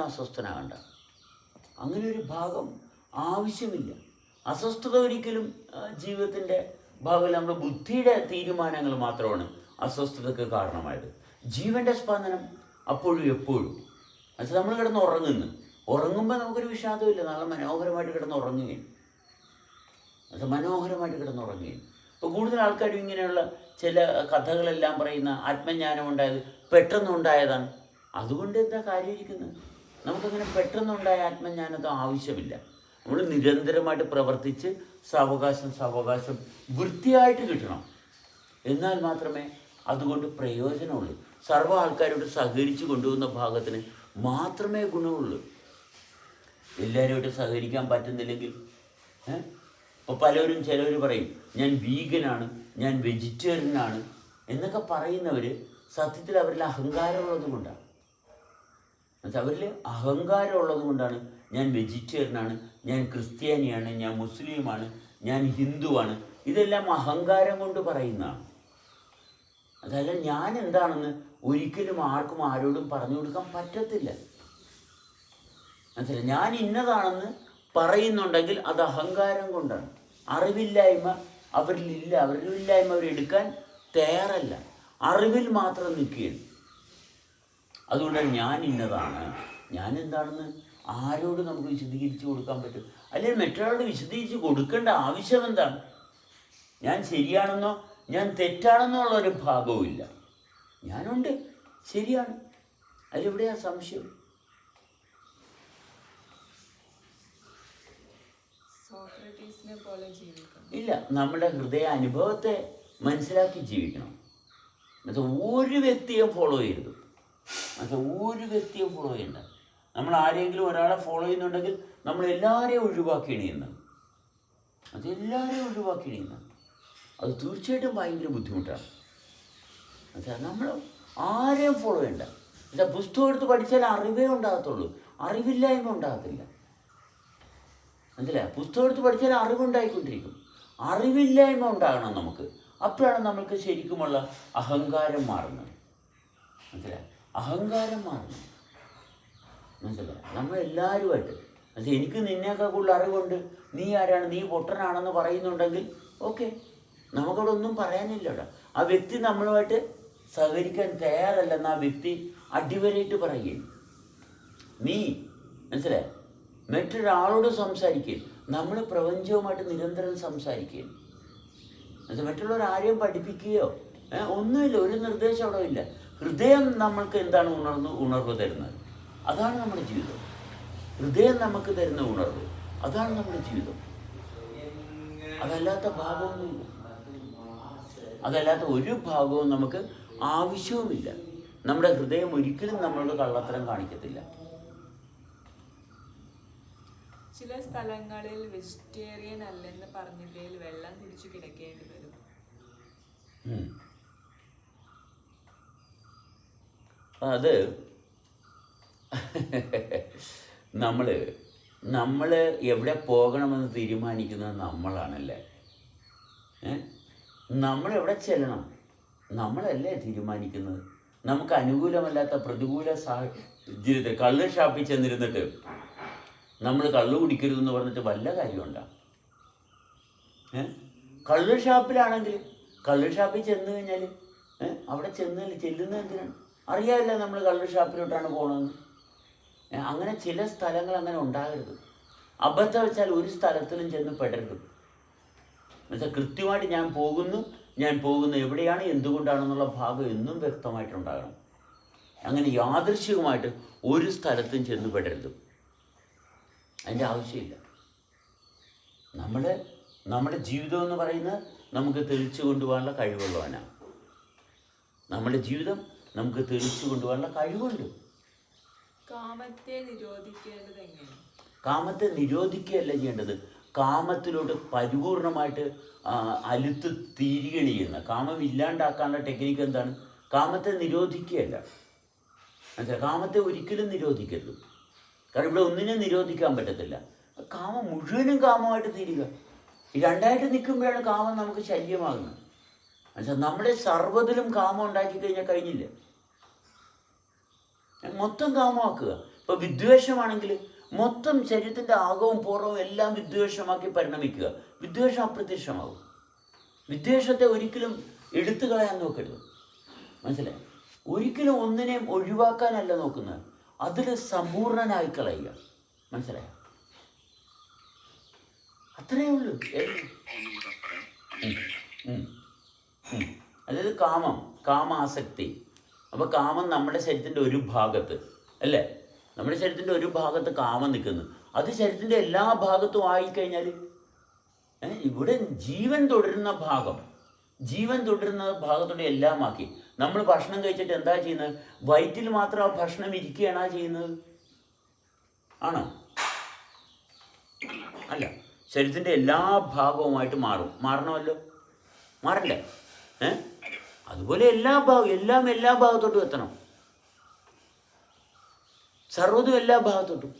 അസ്വസ്ഥനാകണ്ട. അങ്ങനെ ഒരു ഭാഗം ആവശ്യമില്ല. അസ്വസ്ഥത ഒരിക്കലും ജീവിതത്തിന്റെ ഭാഗമല്ല. നമ്മുടെ ബുദ്ധിയുടെ തീരുമാനങ്ങൾ മാത്രമാണ് അസ്വസ്ഥതയ്ക്ക് കാരണമായത്. ജീവന്റെ സ്പന്ദനം അപ്പോഴും എപ്പോഴും. എന്നുവെച്ചാൽ നമ്മൾ കിടന്ന് ഉറങ്ങുന്നു. ഉറങ്ങുമ്പോൾ നമുക്കൊരു വിഷാദമില്ല നല്ല മനോഹരമായിട്ട് കിടന്ന് ഉറങ്ങുകയും അത് മനോഹരമായിട്ട് കിടന്നുറങ്ങുകയും ഇപ്പോൾ കൂടുതൽ ആൾക്കാരും ഇങ്ങനെയുള്ള ചില കഥകളെല്ലാം പറയുന്ന ആത്മജ്ഞാനം ഉണ്ടായത് പെട്ടെന്നുണ്ടായതാണ്. അതുകൊണ്ട് എന്താ കാര്യമിരിക്കുന്നത് നമുക്കങ്ങനെ പെട്ടെന്നുണ്ടായ ആത്മജ്ഞാനത്തെ ആവശ്യമില്ല. നമ്മൾ നിരന്തരമായിട്ട് പ്രവർത്തിച്ച് സാവകാശം സാവകാശം വൃത്തിയായിട്ട് കിട്ടണം. എന്നാൽ മാത്രമേ അതുകൊണ്ട് പ്രയോജനമുള്ളൂ. സർവ ആൾക്കാരോട് സഹകരിച്ച് കൊണ്ടുപോകുന്ന ഭാഗത്തിന് മാത്രമേ ഗുണമുള്ളൂ. എല്ലാവരുമായിട്ട് സഹകരിക്കാൻ പറ്റുന്നില്ലെങ്കിൽ? ഇപ്പോൾ പലരും ചിലവർ പറയും ഞാൻ വീഗനാണ് ഞാൻ വെജിറ്റേറിയനാണ് എന്നൊക്കെ പറയുന്നവർ സത്യത്തിൽ അവരിൽ അഹങ്കാരമുള്ളത് കൊണ്ടാണ് എന്നുവെച്ചാൽ അവരിൽ അഹങ്കാരമുള്ളത് കൊണ്ടാണ് ഞാൻ വെജിറ്റേറിയനാണ് ഞാൻ ക്രിസ്ത്യാനിയാണ് ഞാൻ മുസ്ലിമാണ് ഞാൻ ഹിന്ദുവാണ്. ഇതെല്ലാം അഹങ്കാരം കൊണ്ട് പറയുന്നതാണ്. അതല്ല ഞാൻ എന്താണെന്ന് ഒരിക്കലും ആർക്കും ആരോടും പറഞ്ഞു കൊടുക്കാൻ പറ്റത്തില്ല. മനസ്സിലായി? ഞാൻ ഇന്നതാണെന്ന് പറയുന്നുണ്ടെങ്കിൽ അത് അഹങ്കാരം കൊണ്ടാണ്. അറിവില്ലായ്മ അവരിലില്ല. അവരിലില്ലായ്മ അവരെടുക്കാൻ തയ്യാറല്ല. അറിവിൽ മാത്രം നിൽക്കുകയാണ്. അതുകൊണ്ടാണ് ഞാൻ ഇന്നതാണ്. ഞാൻ എന്താണെന്ന് ആരോട് നമുക്ക് വിശദീകരിച്ച് കൊടുക്കാൻ പറ്റും? അല്ലെങ്കിൽ മറ്റൊരാളോട് വിശദീകരിച്ച് കൊടുക്കേണ്ട ആവശ്യം എന്താണ്? ഞാൻ ശരിയാണെന്നോ ഞാൻ തെറ്റാണെന്നോ ഉള്ളൊരു ഭാഗവും ഇല്ല. ഞാനുണ്ട്. ശരിയാണ്. അതിലെവിടെയാ സംശയം? ഇല്ല നമ്മുടെ ഹൃദയ അനുഭവത്തെ മനസ്സിലാക്കി ജീവിക്കണം. എന്നുവെച്ചാൽ ഒരു വ്യക്തിയും ഫോളോ ചെയ്യരുത്. എന്നുവെച്ചാൽ ഒരു വ്യക്തിയും ഫോളോ ചെയ്യണ്ട നമ്മൾ ആരെങ്കിലും ഒരാളെ ഫോളോ ചെയ്യുന്നുണ്ടെങ്കിൽ നമ്മൾ എല്ലാവരെയും ഒഴിവാക്കി എണിയുന്നത് അത് എല്ലാവരെയും ഒഴിവാക്കി എണിയുന്നത് അത് തീർച്ചയായിട്ടും ഭയങ്കര ബുദ്ധിമുട്ടാണ്. എന്നുവെച്ചാൽ നമ്മൾ ആരെയും ഫോളോ ചെയ്യണ്ട. എന്നുവെച്ചാൽ പുസ്തകം എടുത്ത് പഠിച്ചാൽ അറിവേ ഉണ്ടാകത്തുള്ളൂ. അറിവില്ലായ്മ ഉണ്ടാകത്തില്ല. മനസ്സിലായ? പുസ്തകം എടുത്ത് പഠിച്ചാൽ അറിവുണ്ടായിക്കൊണ്ടിരിക്കും. അറിവില്ലായ്മ ഉണ്ടാകണം നമുക്ക്. അപ്പോഴാണ് നമുക്ക് ശരിക്കുമുള്ള അഹങ്കാരം മാറുന്നത്. മനസ്സിലായ? അഹങ്കാരം മനസ്സിലായോ? നമ്മളെല്ലാവരുമായിട്ട് അത് എനിക്ക് നിന്നേക്കാൾ കൂടുതൽ അറിവുണ്ട്. നീ ആരാണ്? നീ പൊട്ടനാണെന്ന് പറയുന്നുണ്ടെങ്കിൽ ഓക്കെ. നമുക്കവിടെ ഒന്നും പറയാനില്ലടാ. ആ വ്യക്തി നമ്മളുമായിട്ട് സഹകരിക്കാൻ തയ്യാറല്ലെന്ന് ആ വ്യക്തി അടിവരയിട്ട് പറയുകയും. നീ മനസ്സിലായ? മറ്റൊരാളോട് സംസാരിക്കുകയും. നമ്മൾ പ്രപഞ്ചവുമായിട്ട് നിരന്തരം സംസാരിക്കുകയും. മറ്റുള്ളവർ ആരെയും പഠിപ്പിക്കുകയോ ഒന്നുമില്ല. ഒരു നിർദ്ദേശം അവിടെ ഇല്ല ഹൃദയം നമ്മൾക്ക് എന്താണ് ഉണർന്ന് ഉണർവ് തരുന്നത്? അതാണ് നമ്മുടെ ജീവിതം. ഹൃദയം നമുക്ക് തരുന്ന ഉണർവ് അതാണ് നമ്മുടെ ജീവിതം. അതല്ലാത്ത ഭാഗവും അതല്ലാത്ത ഒരു ഭാഗവും നമുക്ക് ആവശ്യവുമില്ല. നമ്മുടെ ഹൃദയം ഒരിക്കലും നമ്മളോട് കള്ളത്തരം കാണിക്കത്തില്ല. ചില സ്ഥലങ്ങളിൽ വെജിറ്റേറിയൻ അല്ലെന്ന് പറഞ്ഞതിൽ വെള്ളം കുടിച്ചു കിടക്കേണ്ടി വരും. ഉം. അത് നമ്മൾ നമ്മൾ എവിടെ പോകണമെന്ന് തീരുമാനിക്കുന്നത് നമ്മളാണല്ലേ? നമ്മൾ എവിടെ ചെല്ലണം? നമ്മളല്ലേ തീരുമാനിക്കുന്നത്? നമുക്ക് അനുകൂലമല്ലാത്ത പ്രതികൂല സാഹചര്യത്തിൽ കള്ള് ഷാപ്പിൽ ചെന്നിരുന്നിട്ട് നമ്മൾ കള്ള് കുടിക്കരുതെന്ന് പറഞ്ഞിട്ട് വല്ല കാര്യമുണ്ടോ? കള്ള് ഷാപ്പിലാണെങ്കിൽ കള്ള് ഷാപ്പിൽ ചെന്ന് കഴിഞ്ഞാൽ അവിടെ ചെന്ന് ചെല്ലുന്നത് എന്തിനാണ്? അറിയാമല്ല നമ്മൾ കള്ള് ഷാപ്പിലോട്ടാണ് പോകണമെന്ന്? അങ്ങനെ ചില സ്ഥലങ്ങൾ അങ്ങനെ ഉണ്ടാകരുത്. അബദ്ധം വെച്ചാൽ ഒരു സ്ഥലത്തിലും ചെന്ന് പെടരുത്. എന്നുവെച്ചാൽ കൃത്യമായിട്ട് ഞാൻ പോകുന്നു ഞാൻ പോകുന്നു എവിടെയാണ് എന്തുകൊണ്ടാണെന്നുള്ള ഭാഗം എന്നും വ്യക്തമായിട്ടുണ്ടാകണം. അങ്ങനെ യാദൃശികമായിട്ട് ഒരു സ്ഥലത്തും ചെന്ന് പെടരുത്. അതിന്റെ ആവശ്യമില്ല. നമ്മുടെ നമ്മുടെ ജീവിതം എന്ന് പറയുന്നത് നമുക്ക് തെളിച്ചു കൊണ്ടുപോകാനുള്ള കഴിവുള്ളവനാണ് നമ്മുടെ ജീവിതം നമുക്ക് തെളിച്ചു കൊണ്ടുപോകാനുള്ള കഴിവുണ്ട്. കാമത്തെ നിരോധിക്കേണ്ടത് കാമത്തെ നിരോധിക്കുകയല്ല ചെയ്യേണ്ടത്. കാമത്തിലോട്ട് പരിപൂർണമായിട്ട് അലുത്ത് തീരുകയാണ് കാമം ഇല്ലാണ്ടാക്കാനുള്ള ടെക്നിക്ക് എന്താണ്? കാമത്തെ നിരോധിക്കുകയല്ല. മനസ്സിലായി കാമത്തെ ഒരിക്കലും നിരോധിക്കരുത്. കാരണം ഇവിടെ ഒന്നിനെ നിരോധിക്കാൻ പറ്റത്തില്ല. കാമം മുഴുവനും കാമമായിട്ട് തീരുക. ഈ രണ്ടായിട്ട് നിൽക്കുമ്പോഴാണ് കാമം നമുക്ക് ശല്യമാകുന്നത്. മനസ്സിലായി നമ്മുടെ സർവത്തിലും കാമം ഉണ്ടാക്കി കഴിഞ്ഞാൽ കഴിഞ്ഞില്ലേ? മൊത്തം കാമമാക്കുക ഇപ്പോൾ വിദ്വേഷമാണെങ്കിൽ മൊത്തം ശരീരത്തിന്റെ ആകവും പൂർവവും എല്ലാം വിദ്വേഷമാക്കി പരിണമിക്കുക. വിദ്വേഷം അപ്രത്യക്ഷമാകും വിദ്വേഷത്തെ ഒരിക്കലും എടുത്തു കളയാൻ നോക്കരുത്. മനസ്സിലായി? ഒരിക്കലും ഒന്നിനെയും ഒഴിവാക്കാനല്ല നോക്കുന്നത്. അതിൽ സമ്പൂർണനായി കളയുക. മനസ്സിലായോ? അത്രയേ ഉള്ളൂ. അതായത് കാമം കാമാസക്തി. അപ്പോൾ കാമം നമ്മുടെ ശരീരത്തിന്റെ ഒരു ഭാഗത്ത് അല്ലേ? നമ്മുടെ ശരീരത്തിന്റെ ഒരു ഭാഗത്ത് കാമം നിൽക്കുന്നു. അത് ശരീരത്തിന്റെ എല്ലാ ഭാഗത്തും ആയിക്കഴിഞ്ഞാൽ കഴിഞ്ഞാൽ ഇവിടെ ജീവൻ തുടരുന്ന ഭാഗം ജീവൻ തുടരുന്ന ഭാഗത്തോടെ എല്ലാം ആക്കി നമ്മൾ ഭക്ഷണം കഴിച്ചിട്ട് എന്താ ചെയ്യുന്നത്? വയറ്റിൽ മാത്രം ആ ഭക്ഷണം ഇരിക്കുകയാണ് ചെയ്യുന്നത്? ആണോ? അല്ല. ശരീരത്തിന്റെ എല്ലാ ഭാഗവുമായിട്ട് മാറും. മാറണമല്ലോ? മാറണ്ടേ? ഏ? അതുപോലെ എല്ലാ ഭാഗം എല്ലാം എല്ലാ ഭാഗത്തോട്ടും എത്തണം. സർവതും എല്ലാ ഭാഗത്തോട്ടും.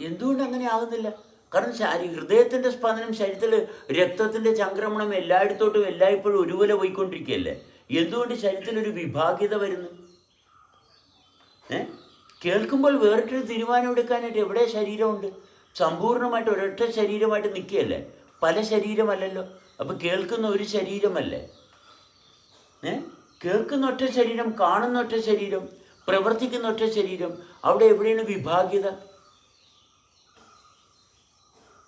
എന്തുകൊണ്ട് അങ്ങനെ ആകുന്നില്ല? കാരണം ശാരീ ഹൃദയത്തിന്റെ സ്പന്ദനം ശരീരത്തിൽ രക്തത്തിന്റെ ചംക്രമണം എല്ലായിടത്തോട്ടും എല്ലായ്പ്പോഴും ഒരുപോലെ പോയിക്കൊണ്ടിരിക്കുകയല്ലേ? എന്തുകൊണ്ട് ശരീരത്തിൽ ഒരു വിഭാഗ്യത വരുന്നു? ഏ? കേൾക്കുമ്പോൾ വേറിട്ടൊരു തീരുമാനം എടുക്കാനായിട്ട് എവിടെ ശരീരമുണ്ട്? സമ്പൂർണമായിട്ട് ഒരൊറ്റ ശരീരമായിട്ട് നിൽക്കുകയല്ലേ? പല ശരീരമല്ലല്ലോ. അപ്പോൾ കേൾക്കുന്ന ഒരു ശരീരമല്ലേ? ഏ? കേൾക്കുന്ന ഒറ്റ ശരീരം കാണുന്ന ഒറ്റ ശരീരം പ്രവർത്തിക്കുന്ന ഒറ്റ ശരീരം അവിടെ എവിടെയാണ് വിഭാഗ്യത?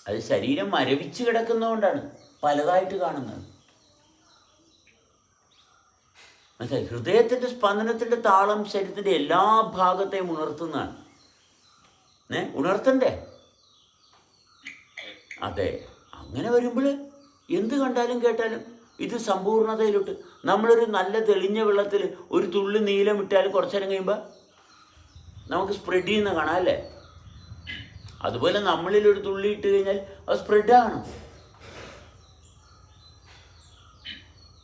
അത് ശരീരം മരവിച്ച് കിടക്കുന്നതുകൊണ്ടാണ് പലതായിട്ട് കാണുന്നത്. മനസ്സിലായി ഹൃദയത്തിന്റെ സ്പന്ദനത്തിന്റെ താളം ശരീരത്തിന്റെ എല്ലാ ഭാഗത്തെയും ഉണർത്തുന്നതാണ്. ഏ ഉണർത്തണ്ടേ? അതെ. അങ്ങനെ വരുമ്പോൾ എന്ത് കണ്ടാലും കേട്ടാലും ഇത് സമ്പൂർണതയിലോട്ട്. നമ്മളൊരു നല്ല തെളിഞ്ഞ വെള്ളത്തിൽ ഒരു തുള്ളി നീലം ഇട്ടാൽ കുറച്ചു നേരം കഴിയുമ്പോൾ നമുക്ക് സ്പ്രെഡ് ചെയ്യുന്ന കാണാം അല്ലേ? അതുപോലെ നമ്മളിൽ ഒരു തുള്ളി ഇട്ട് കഴിഞ്ഞാൽ അത് സ്പ്രെഡാണ്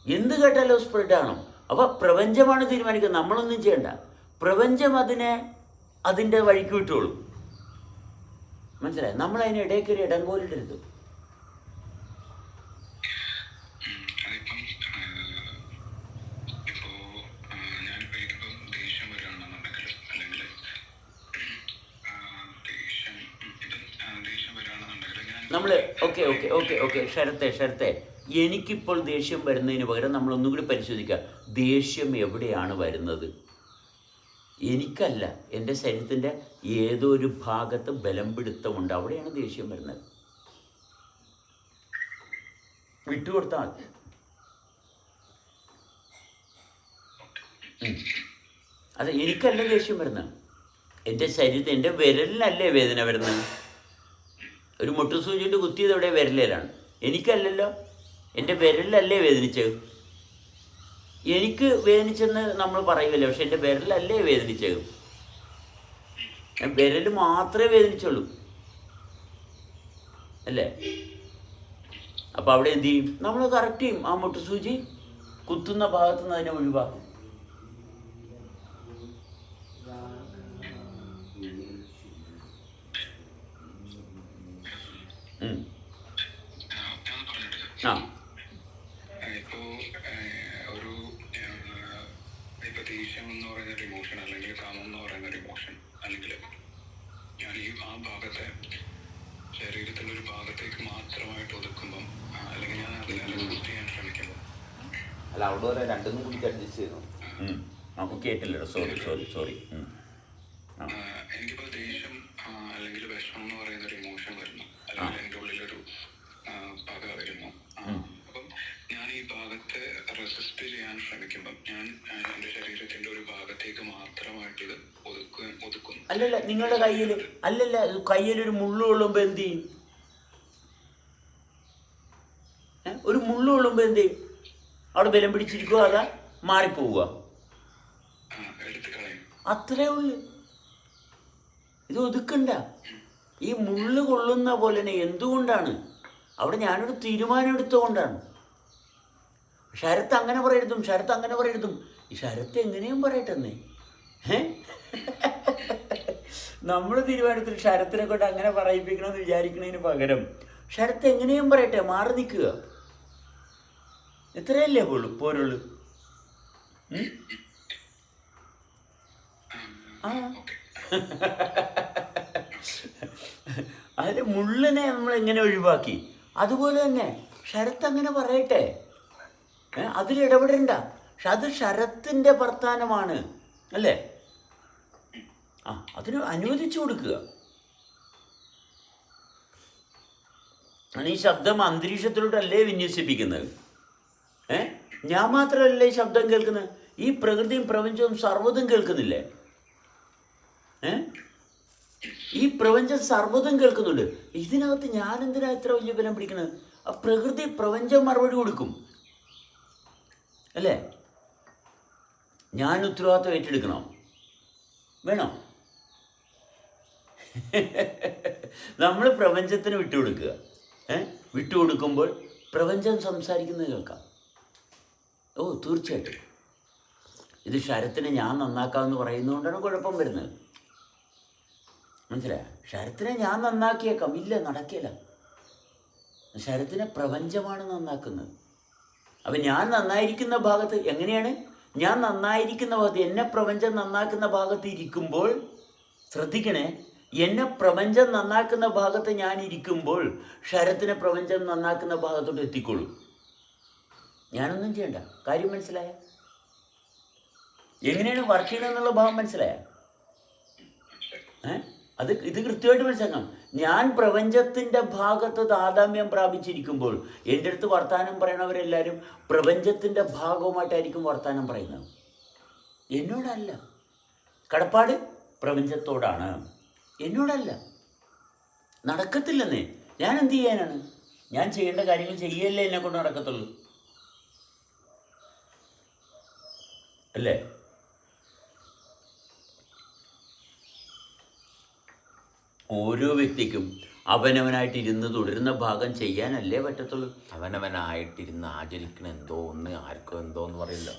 എന്ത് കേട്ടാലും സ്പ്രെഡാണ് അപ്പോൾ പ്രപഞ്ചമാണ് തീരുമാനിക്കുന്നത്. നമ്മളൊന്നും ചെയ്യണ്ട. പ്രപഞ്ചം അതിനെ അതിന്റെ വഴിക്ക് വിട്ടോളൂ. മനസ്സിലായി? നമ്മൾ അതിന് ഇടയ്ക്ക് ഒരു ഇടങ്കോലിടരുത് നമ്മൾ ഓക്കെ ഓക്കെ ഓക്കെ ഓക്കെ ശരത്തെ ശരത്തെ. എനിക്കിപ്പോൾ ദേഷ്യം വരുന്നതിന് പകരം നമ്മൾ ഒന്നും കൂടി പരിശോധിക്കുക. ദേഷ്യം എവിടെയാണ് വരുന്നത്? എനിക്കല്ല എന്റെ ശരീരത്തിന്റെ ഏതോ ഒരു ഭാഗത്ത് ബലം പിടുത്തമുണ്ട് അവിടെയാണ് ദേഷ്യം വരുന്നത്. വിട്ടുകൊടുത്താൽ. അത് എനിക്കല്ല ദേഷ്യം വരുന്നത്. എന്റെ ശരീരത്തിൽ എന്റെ വിരലിനല്ലേ വേദന വരുന്നത്? ഒരു മുട്ടുസൂചിയിട്ട് കുത്തിയത് എവിടെ വിരലിലാണ്. എനിക്കല്ലല്ലോ. എന്റെ വിരലല്ലേ വേദനിച്ചത് എനിക്ക് വേദനിച്ചെന്ന് നമ്മൾ പറയുമല്ലോ പക്ഷെ എന്റെ വിരലല്ലേ വേദനിച്ചത് വിരൽ മാത്രമേ വേദനിച്ചുള്ളൂ. അല്ലേ? അപ്പം അവിടെ എന്ത് ചെയ്യും? നമ്മൾ കറക്റ്റ് ചെയ്യും. ആ മുട്ടുസൂചി കുത്തുന്ന ഭാഗത്ത് നിന്ന് അതിനെ ഒഴിവാക്കും. ആ, ഞാൻ പറഞ്ഞിട്ട് ആ ഇപ്പോ ഒരു ആ, ഇപ്പൊ ദേഷ്യം എന്ന് പറയുന്ന ഒരു ഇമോഷൻ അല്ലെങ്കിൽ കാമം എന്ന് പറയുന്ന ഒരു ഇമോഷൻ അല്ലെങ്കിൽ ഞാൻ ഈ ആ ഭാഗത്തെ ശരീരത്തിന്റെ ഒരു ഭാഗത്തേക്ക് മാത്രമായിട്ട് ഒതുക്കുമ്പം ആ, അല്ലെങ്കിൽ ഞാൻ അതിനെ റെസിസ്റ്റ് ചെയ്യാൻ ശ്രമിക്കുമ്പോൾ അവിടെ വരെ രണ്ടും കൂടി അഡ്ജസ്റ്റ് ചെയ്തു. നമുക്ക് കേട്ടില്ലല്ലോ. സോറി സോറി സോറി ആ. ആ, എനിക്കിപ്പോ ദേഷ്യം അല്ലെങ്കിൽ വിഷമം എന്ന് പറയുന്ന ഒരു ഇമോഷൻ വരുന്നു. അല്ലെങ്കിൽ എന്റെ ഉള്ളിലൊരു പക വരുന്നു. അപ്പം ഞാൻ ഈ ഭാഗത്തെ റെസിസ്റ്റ് ചെയ്യാൻ ശ്രമിക്കുമ്പം ഞാൻ എന്റെ എന്റെ ശരീരത്തിന്റെ ഒരു ഭാഗത്തേക്ക് മാത്രമായിട്ട് ഇത് ഒതുക്കുക ഒതുക്കുന്നു. അല്ലല്ല നിങ്ങളുടെ കയ്യിൽ അല്ലല്ല കയ്യിലൊരു മുള്ളു കൊള്ളുമ്പോൾ എന്ത് ചെയ്യും? ഒരു മുള്ളു കൊള്ളുമ്പോൾ എന്ത് ചെയ്യും? അവിടെ ബലം പിടിച്ചിരിക്കുക അതാ മാറിപ്പോവുക. അത്രേ ഉള്ളു. ഇത് ഒതുക്കണ്ട. ഈ മുള്ളു കൊള്ളുന്ന പോലെ തന്നെ എന്തുകൊണ്ടാണ്? അവിടെ ഞാനൊരു തീരുമാനം എടുത്തുകൊണ്ടാണ് ശരത്ത് അങ്ങനെ പറയരുതും ശരത്ത് അങ്ങനെ പറയരുതും. ഈ ശരത്ത് എങ്ങനെയും പറയട്ടെന്നേ. ഏ നമ്മൾ തീരുമാനത്തിൽ ശരത്തിനെ കൊണ്ട് അങ്ങനെ പറയിപ്പിക്കണമെന്ന് വിചാരിക്കുന്നതിന് പകരം ശരത്ത് എങ്ങനെയും പറയട്ടെ മാറി നിൽക്കുക. ഇത്രയല്ലേ പോളൂ? പോരുള്ളൂ? ആ. അതിൽ മുള്ളിനെ നമ്മൾ എങ്ങനെ ഒഴിവാക്കി? അതുപോലെ തന്നെ ശരത്ത് അങ്ങനെ പറയട്ടെ. അതിൽ ഇടപെടണ്ട. പക്ഷെ അത് ശരത്തിന്റെ വർത്താനമാണ്. അല്ലേ? ആ അതിന് അനുവദിച്ചു കൊടുക്കുക. ഈ ശബ്ദം അന്തരീക്ഷത്തിലോട്ടല്ലേ വിന്യസിപ്പിക്കുന്നത്? ഏ ഞാൻ മാത്രമല്ല ഈ ശബ്ദം കേൾക്കുന്നത്? ഈ പ്രകൃതിയും പ്രപഞ്ചവും സർവതും കേൾക്കുന്നില്ലേ? ഏ? ഈ പ്രപഞ്ചം സർവതും കേൾക്കുന്നുണ്ട്. ഇതിനകത്ത് ഞാൻ എന്തിനാ ഇത്ര വലിയ ബലം പിടിക്കുന്നത് ആ പ്രകൃതി പ്രപഞ്ചം മറുപടി കൊടുക്കും. അല്ലേ? ഞാൻ ഉത്തരവാദിത്വം ഏറ്റെടുക്കണോ. വേണോ? നമ്മൾ പ്രപഞ്ചത്തിന് വിട്ടുകൊടുക്കുക. ഏ? വിട്ടുകൊടുക്കുമ്പോൾ പ്രപഞ്ചം സംസാരിക്കുന്നത് കേൾക്കാം. ഓ തീർച്ചയായിട്ടും. ഇത് ശരത്തിനെ ഞാൻ നന്നാക്കാമെന്ന് പറയുന്നതുകൊണ്ടാണ് കുഴപ്പം വരുന്നത്. മനസ്സിലായ? ശരത്തിനെ ഞാൻ നന്നാക്കിയേക്കാം. ഇല്ല നടക്കില്ല. ശരത്തിനെ പ്രപഞ്ചമാണ് നന്നാക്കുന്നത്. അപ്പം ഞാൻ നന്നായിരിക്കുന്ന ഭാഗത്ത് എങ്ങനെയാണ്? ഞാൻ നന്നായിരിക്കുന്ന ഭാഗത്ത് എന്നെ പ്രപഞ്ചം നന്നാക്കുന്ന ഭാഗത്ത് ഇരിക്കുമ്പോൾ ശ്രദ്ധിക്കണേ എന്നെ പ്രപഞ്ചം നന്നാക്കുന്ന ഭാഗത്ത് ഞാൻ ഇരിക്കുമ്പോൾ ശരത്തിനെ പ്രപഞ്ചം നന്നാക്കുന്ന ഭാഗത്തോട്ട് എത്തിക്കൊള്ളൂ ഞാനൊന്നും ചെയ്യണ്ട. കാര്യം മനസ്സിലായ? എങ്ങനെയാണ് വർക്ക് ചെയ്യണമെന്നുള്ള ഭാവം മനസ്സിലായ? അത് ഇത് കൃത്യമായിട്ട് മനസ്സിലാക്കണം. ഞാൻ പ്രപഞ്ചത്തിന്റെ ഭാഗത്ത് താതാമ്യം പ്രാപിച്ചിരിക്കുമ്പോൾ എന്റെ അടുത്ത് വർത്തമാനം പറയണവരെല്ലാവരും പ്രപഞ്ചത്തിന്റെ ഭാഗവുമായിട്ടായിരിക്കും വർത്തമാനം പറയുന്നത്. എന്നോടല്ല. കടപ്പാട് പ്രപഞ്ചത്തോടാണ്. എന്നോടല്ല. നടക്കത്തില്ലെന്നേ. ഞാൻ എന്ത് ചെയ്യാനാണ്? ഞാൻ ചെയ്യേണ്ട കാര്യങ്ങൾ ചെയ്യല്ലേ എന്നെ കൊണ്ട് നടക്കത്തുള്ളൂ. അല്ലേ? ഓരോ വ്യക്തിക്കും അവനവനായിട്ട് ഇരുന്ന് തുടരുന്ന ഭാഗം ചെയ്യാനല്ലേ പറ്റത്തുള്ളൂ. അവനവനായിട്ടിരുന്ന് ആചരിക്കണ എന്തോ ഒന്ന് ആർക്കും എന്തോ എന്ന് പറയില്ല?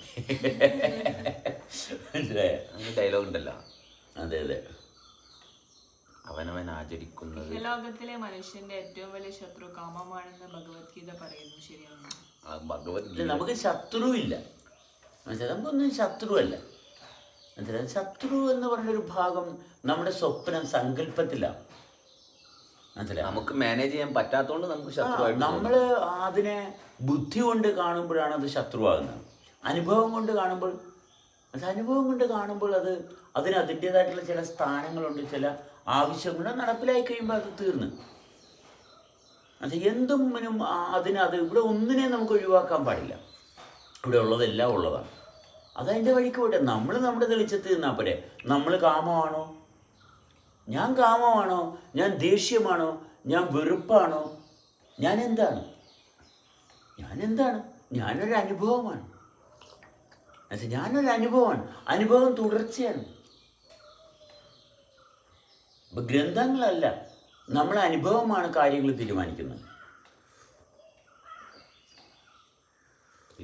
അങ്ങനെ ഡയലോഗ് ഉണ്ടല്ലോ. അതെ അതെ. അവനവൻ ആചരിക്കുന്നത് ലോകത്തിലെ മനുഷ്യന്റെ ഏറ്റവും വലിയ ശത്രു കാമമാണെന്ന് ഭഗവത്ഗീത പറയുന്നു. ശരിയാണ്? ഭഗവത്ഗീത. നമുക്ക് ശത്രുവില്ല. മനസ്സിലായി നമുക്കൊന്നും ശത്രുവല്ല. മനസ്സിലായി ശത്രു എന്ന് പറഞ്ഞൊരു ഭാഗം നമ്മുടെ സ്വപ്നം സങ്കല്പത്തിലാണ് മനസ്സിലായി നമുക്ക് മാനേജ് ചെയ്യാൻ പറ്റാത്തതുകൊണ്ട് നമുക്ക് ശത്രുവായിട്ട് നമ്മൾ അതിനെ ബുദ്ധി കൊണ്ട് കാണുമ്പോഴാണ് അത് ശത്രുവാകുന്നത്. അനുഭവം കൊണ്ട് കാണുമ്പോൾ അനുഭവം കൊണ്ട് കാണുമ്പോൾ അത് അതിന് അതിന്റെതായിട്ടുള്ള ചില സ്ഥാനങ്ങളുണ്ട് ചില ആവശ്യങ്ങൾ നടപ്പിലായി കഴിയുമ്പോൾ അത് തീർന്നു. അത് എന്തും മനും ആ- അതിന് അത് ഇവിടെ ഒന്നിനെ നമുക്ക് ഒഴിവാക്കാൻ പാടില്ല. ഇവിടെ ഉള്ളതെല്ലാം ഉള്ളതാണ്. അതതിന്റെ വഴിക്ക് പോട്ടെ നമ്മൾ നമ്മുടെ തെളിച്ചത്ത് നിന്നാൽ പോരെ. നമ്മൾ കാമമാണോ? ഞാൻ കാമമാണോ? ഞാൻ ദേഷ്യമാണോ? ഞാൻ വെറുപ്പാണോ? ഞാൻ എന്താണ്? ഞാൻ എന്താണ്? ഞാനൊരു അനുഭവമാണ്. എന്നുവെച്ചാൽ ഞാനൊരു അനുഭവമാണ്. അനുഭവം തുടർച്ചയാണ്. ഗ്രന്ഥങ്ങളല്ല. നമ്മളെ അനുഭവമാണ് കാര്യങ്ങൾ തീരുമാനിക്കുന്നത്.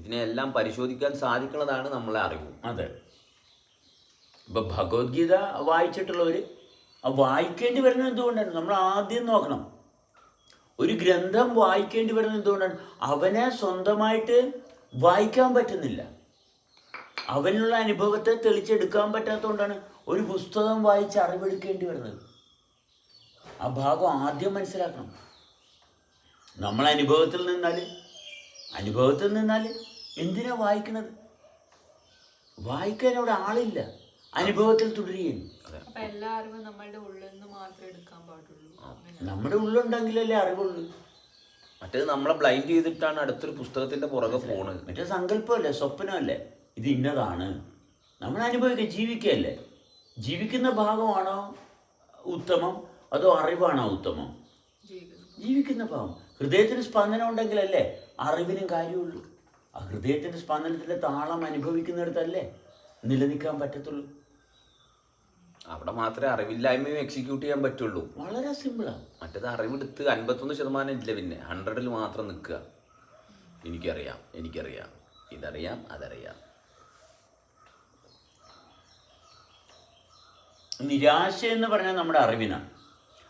ഇതിനെല്ലാം പരിശോധിക്കാൻ സാധിക്കുന്നതാണ് നമ്മളെ അറിവ്. അതെ. ഇപ്പൊ ഭഗവത്ഗീത വായിച്ചിട്ടുള്ളവർ വായിക്കേണ്ടി വരുന്നത് എന്തുകൊണ്ടാണ്? നമ്മൾ ആദ്യം നോക്കണം. ഒരു ഗ്രന്ഥം വായിക്കേണ്ടി വരുന്നത് എന്തുകൊണ്ടാണ്? അവനെ സ്വന്തമായിട്ട് വായിക്കാൻ പറ്റുന്നില്ല. അവനുള്ള അനുഭവത്തെ തെളിച്ചെടുക്കാൻ പറ്റാത്തതുകൊണ്ടാണ് ഒരു പുസ്തകം വായിച്ച് അറിവെടുക്കേണ്ടി വരുന്നത്. ആ ഭാഗം ആദ്യം മനസ്സിലാക്കണം. നമ്മൾ അനുഭവത്തിൽ നിന്നാൽ അനുഭവത്തിൽ നിന്നാൽ എന്തിനാ വായിക്കണത്? വായിക്കാൻ അവിടെ ആളില്ല. അനുഭവത്തിൽ തുടരുകയും. നമ്മുടെ ഉള്ളുണ്ടെങ്കിലല്ലേ അറിവുള്ളൂ. മറ്റേത് നമ്മളെ ബ്ലൈൻഡ് ചെയ്തിട്ടാണ് അടുത്തൊരു പുസ്തകത്തിന്റെ പുറകെ പോണത്. മറ്റേ സങ്കല്പമല്ലേ സ്വപ്നമല്ലേ? ഇത് ഇന്നതാണ്. നമ്മൾ അനുഭവിക്കുക ജീവിക്കുകയല്ലേ? ജീവിക്കുന്ന ഭാഗമാണോ ഉത്തമം? അതോ അറിവാണോ ഉത്തമം? ജീവിക്കുന്ന ഭാഗം. ഹൃദയത്തിന് സ്പന്ദനം ഉണ്ടെങ്കിലല്ലേ അറിവിനും കാര്യമുള്ളൂ. ആ ഹൃദയത്തിന്റെ സ്പന്ദനത്തിന്റെ താളം അനുഭവിക്കുന്നിടത്തല്ലേ നിലനിൽക്കാൻ പറ്റത്തുള്ളൂ. അവിടെ മാത്രമേ അറിവില്ലായ്മയും എക്സിക്യൂട്ട് ചെയ്യാൻ പറ്റുള്ളൂ. വളരെ സിമ്പിളാണ്. മറ്റേത് അറിവെടുത്ത് അൻപത്തൊന്ന് ശതമാനം ഇല്ല പിന്നെ. ഹൺഡ്രഡിൽ മാത്രം നിൽക്കുക. എനിക്കറിയാം എനിക്കറിയാം. ഇതറിയാം അതറിയാം. നിരാശ എന്ന് പറഞ്ഞാൽ നമ്മുടെ അറിവിനാണ്.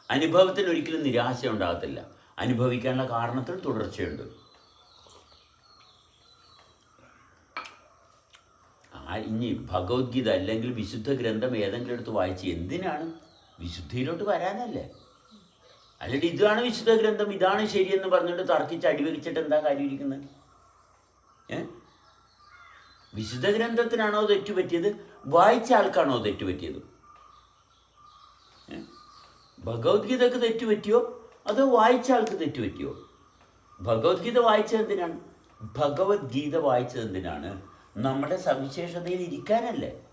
അനുഭവത്തിന് ഒരിക്കലും നിരാശ ഉണ്ടാകത്തില്ല. അനുഭവിക്കാനുള്ള കാരണത്തിൽ തുടർച്ചയുണ്ട് ആ ഇനി ഭഗവത്ഗീത അല്ലെങ്കിൽ വിശുദ്ധ ഗ്രന്ഥം ഏതെങ്കിലും എടുത്ത് വായിച്ച് എന്തിനാണ് വിശുദ്ധിയിലോട്ട് വരാനല്ലേ? അല്ലെങ്കിൽ ഇതാണ് വിശുദ്ധ ഗ്രന്ഥം ഇതാണ് ശരിയെന്ന് പറഞ്ഞുകൊണ്ട് തർക്കിച്ച് അടിവെച്ചിട്ട് എന്താ കാര്യം ഇരിക്കുന്നത്? ഏ? വിശുദ്ധ ഗ്രന്ഥത്തിനാണോ തെറ്റുപറ്റിയത്? വായിച്ച ആൾക്കാണോ തെറ്റുപറ്റിയത്? ഭഗവത്ഗീതക്ക് തെറ്റുപറ്റിയോ? അതോ വായിച്ച ആൾക്ക് തെറ്റുപറ്റിയോ? ഭഗവത്ഗീത വായിച്ചത് എന്തിനാണ്? ഭഗവത്ഗീത വായിച്ചത് എന്തിനാണ്? നമ്മുടെ സവിശേഷതയിൽ ഇരിക്കാനല്ലേ?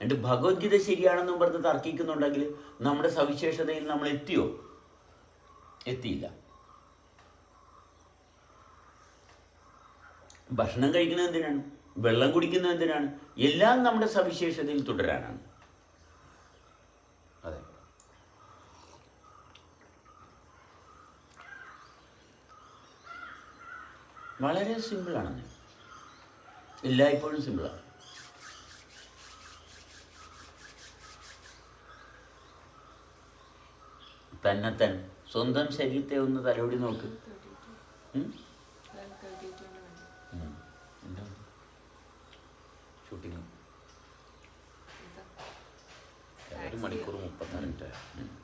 എന്റെ ഭഗവത്ഗീത ശരിയാണെന്നും പറഞ്ഞ് തർക്കിക്കുന്നുണ്ടെങ്കിൽ നമ്മുടെ സവിശേഷതയിൽ നമ്മൾ എത്തിയോ? എത്തിയില്ല. ഭക്ഷണം കഴിക്കുന്നത് എന്തിനാണ്? വെള്ളം കുടിക്കുന്നത് എന്തിനാണ്? എല്ലാം നമ്മുടെ സവിശേഷതയിൽ തുടരാനാണ്. അതെ. വളരെ സിമ്പിളാണ് എല്ലായ്പ്പോഴും സിമ്പിളാണ്. തന്നെത്തൻ സ്വന്തം ശരീരത്തെ ഒന്ന് തലോടി നോക്ക്? ഷൂട്ടിങ്. ഒരു മണിക്കൂർ മുപ്പത്തിനാല് മിനിറ്റ്.